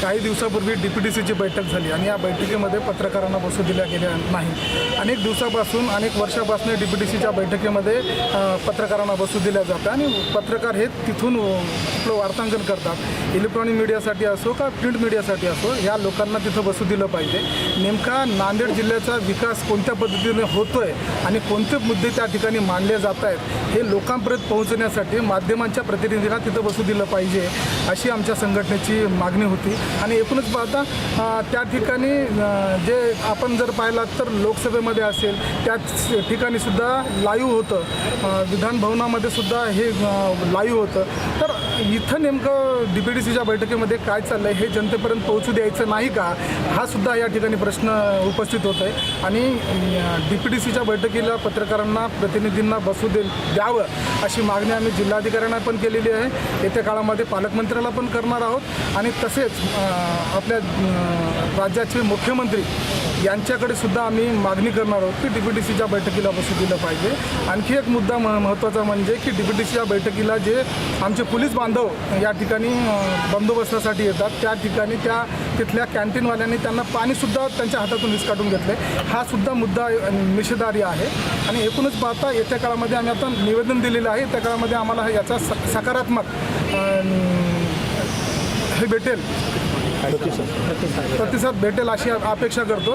काही दिवसापूर्वी D P D सीची बैठक झाली आणि या बैठकीमध्ये पत्रकारांना बसू दिल्या गेल्या नाही. अनेक दिवसापासून अनेक वर्षापासून डी पी डी सीच्या बैठकीमध्ये पत्रकारांना बसू दिल्या जातं आणि पत्रकार हे तिथून आपलं वार्तांकन करतात. इलेक्ट्रॉनिक मीडियासाठी असो का प्रिंट मीडियासाठी असो या लोकांना तिथं बसू दिलं पाहिजे. नेमका नांदेड जिल्ह्याचा विकास कोणत्या पद्धतीने होतो आहे आणि कोणते मुद्दे त्या ठिकाणी मांडले जात आहेत हे लोकांपर्यंत पोहोचण्यासाठी माध्यमांच्या प्रतिनिधींना तिथं बसू दिलं पाहिजे अशी आमच्या संघटनेची मागणी होती. आणि एकूणच पाहता त्या ठिकाणी जे आपण जर पाहिलात तर लोकसभेमध्ये असेल त्याच ठिकाणी सुद्धा लाईव्ह होतं. विधानभवनामध्ये सुद्धा हे लाईव्ह होतं. तर इथं नेमकं डी पी डी सीच्या बैठकीमध्ये काय चाललं आहे हे जनतेपर्यंत पोहोचू द्यायचं नाही का हा सुद्धा या ठिकाणी प्रश्न उपस्थित होत आहे आणि डी पी डी सीच्या बैठकीला पत्रकारांना प्रतिनिधींना बसू दे द्यावं अशी मागणी आम्ही जिल्हाधिकाऱ्यांना पण केलेली आहे. येत्या काळामध्ये पालकमंत्र्याला पण करणार आहोत. आणि तसेच आपल्या राज्याचे मुख्यमंत्री यांच्याकडे सुद्धा आम्ही मागणी करणार आहोत की डी पी डी सीच्या बैठकीला बसू दिलं पाहिजे. आणखी एक मुद्दा म महत्त्वाचा म्हणजे की डी पी डी सीच्या बैठकीला जे आमचे पोलीस बांधव या ठिकाणी बंदोबस्तासाठी येतात त्या ठिकाणी त्या तिथल्या कॅन्टीनवाल्यांनी त्यांना पाणीसुद्धा त्यांच्या हातातून हिसकाटून घेतले हा सुद्धा मुद्दा निषेधार्ह आहे. आणि एकूणच पाहता येत्या काळामध्ये आम्ही आता निवेदन दिलेलं आहे. त्या काळामध्ये आम्हाला याचा स सकारात्मक हे भेटेल. प्रतिसाद भेटेल अशी अपेक्षा करतो.